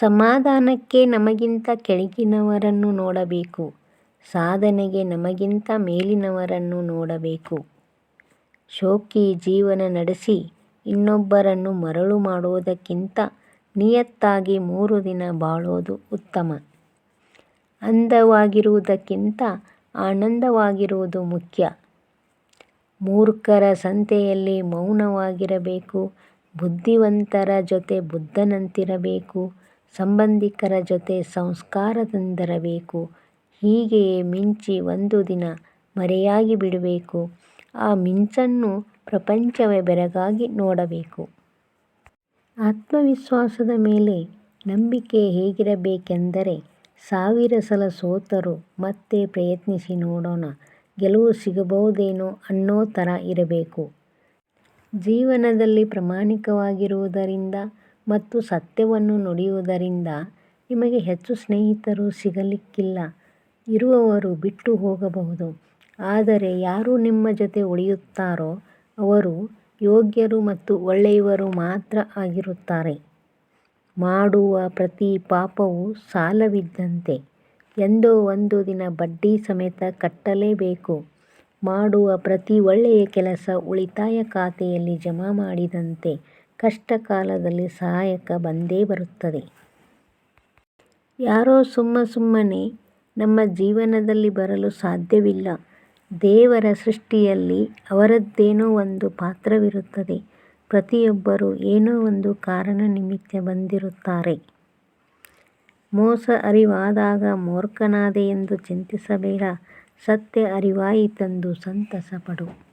ಸಮಾಧಾನಕ್ಕೆ ನಮಗಿಂತ ಕೆಳಗಿನವರನ್ನು ನೋಡಬೇಕು. ಸಾಧನೆಗೆ ನಮಗಿಂತ ಮೇಲಿನವರನ್ನು ನೋಡಬೇಕು. ಶೋಕಿ ಜೀವನ ನಡೆಸಿ ಇನ್ನೊಬ್ಬರನ್ನು ಮರಳು ಮಾಡುವುದಕ್ಕಿಂತ ನಿಯತ್ತಾಗಿ ಮೂರು ದಿನ ಬಾಳೋದು ಉತ್ತಮ. ಅಂದವಾಗಿರುವುದಕ್ಕಿಂತ ಆನಂದವಾಗಿರುವುದು ಮುಖ್ಯ. ಮೂರ್ಖರ ಸಂತೆಯಲ್ಲಿ ಮೌನವಾಗಿರಬೇಕು. ಬುದ್ಧಿವಂತರ ಜೊತೆ ಬುದ್ಧನಂತಿರಬೇಕು. ಸಂಬಂಧಿಕರ ಜೊತೆ ಸಂಸ್ಕಾರದಿಂದಿರಬೇಕು. ಹೀಗೆಯೇ ಮಿಂಚಿ ಒಂದು ದಿನ ಮರೆಯಾಗಿ ಬಿಡಬೇಕು. ಆ ಮಿಂಚನ್ನು ಪ್ರಪಂಚವೇ ಬೆರಗಾಗಿ ನೋಡಬೇಕು. ಆತ್ಮವಿಶ್ವಾಸದ ಮೇಲೆ ನಂಬಿಕೆ ಹೇಗಿರಬೇಕೆಂದರೆ ಸಾವಿರ ಸಲ ಸೋತರೂ ಮತ್ತೆ ಪ್ರಯತ್ನಿಸಿ ನೋಡೋಣ, ಗೆಲುವು ಸಿಗಬಹುದೇನೋ ಅನ್ನೋ ಥರ ಇರಬೇಕು. ಜೀವನದಲ್ಲಿ ಪ್ರಾಮಾಣಿಕವಾಗಿರುವುದರಿಂದ ಮತ್ತು ಸತ್ಯವನ್ನು ನುಡಿಯುವುದರಿಂದ ನಿಮಗೆ ಹೆಚ್ಚು ಸ್ನೇಹಿತರು ಸಿಗಲಿಕ್ಕಿಲ್ಲ. ಇರುವವರು ಬಿಟ್ಟು ಹೋಗಬಹುದು. ಆದರೆ ಯಾರು ನಿಮ್ಮ ಜೊತೆ ಉಳಿಯುತ್ತಾರೋ ಅವರು ಯೋಗ್ಯರು ಮತ್ತು ಒಳ್ಳೆಯವರು ಮಾತ್ರ ಆಗಿರುತ್ತಾರೆ. ಮಾಡುವ ಪ್ರತಿ ಪಾಪವು ಸಾಲವಿದ್ದಂತೆ. ಎಂದೋ ಒಂದು ದಿನ ಬಡ್ಡಿ ಸಮೇತ ಕಟ್ಟಲೇಬೇಕು. ಮಾಡುವ ಪ್ರತಿ ಒಳ್ಳೆಯ ಕೆಲಸ ಉಳಿತಾಯ ಖಾತೆಯಲ್ಲಿ ಜಮಾ ಮಾಡಿದಂತೆ. ಕಷ್ಟ ಕಾಲದಲ್ಲಿ ಸಹಾಯಕ್ಕೆ ಬಂದೇ ಬರುತ್ತದೆ. ಯಾರೋ ಸುಮ್ಮ ಸುಮ್ಮನೆ ನಮ್ಮ ಜೀವನದಲ್ಲಿ ಬರಲು ಸಾಧ್ಯವಿಲ್ಲ. ದೇವರ ಸೃಷ್ಟಿಯಲ್ಲಿ ಅವರದ್ದೇನೋ ಒಂದು ಪಾತ್ರವಿರುತ್ತದೆ. ಪ್ರತಿಯೊಬ್ಬರೂ ಏನೋ ಒಂದು ಕಾರಣ ನಿಮಿತ್ತ ಬಂದಿರುತ್ತಾರೆ. ಮೋಸ ಅರಿವಾದಾಗ ಮೂರ್ಖನಾದೆ ಎಂದು ಚಿಂತಿಸಬೇಡ. ಸತ್ಯ ಅರಿವಾಯಿತೆಂದು ಸಂತಸ ಪಡು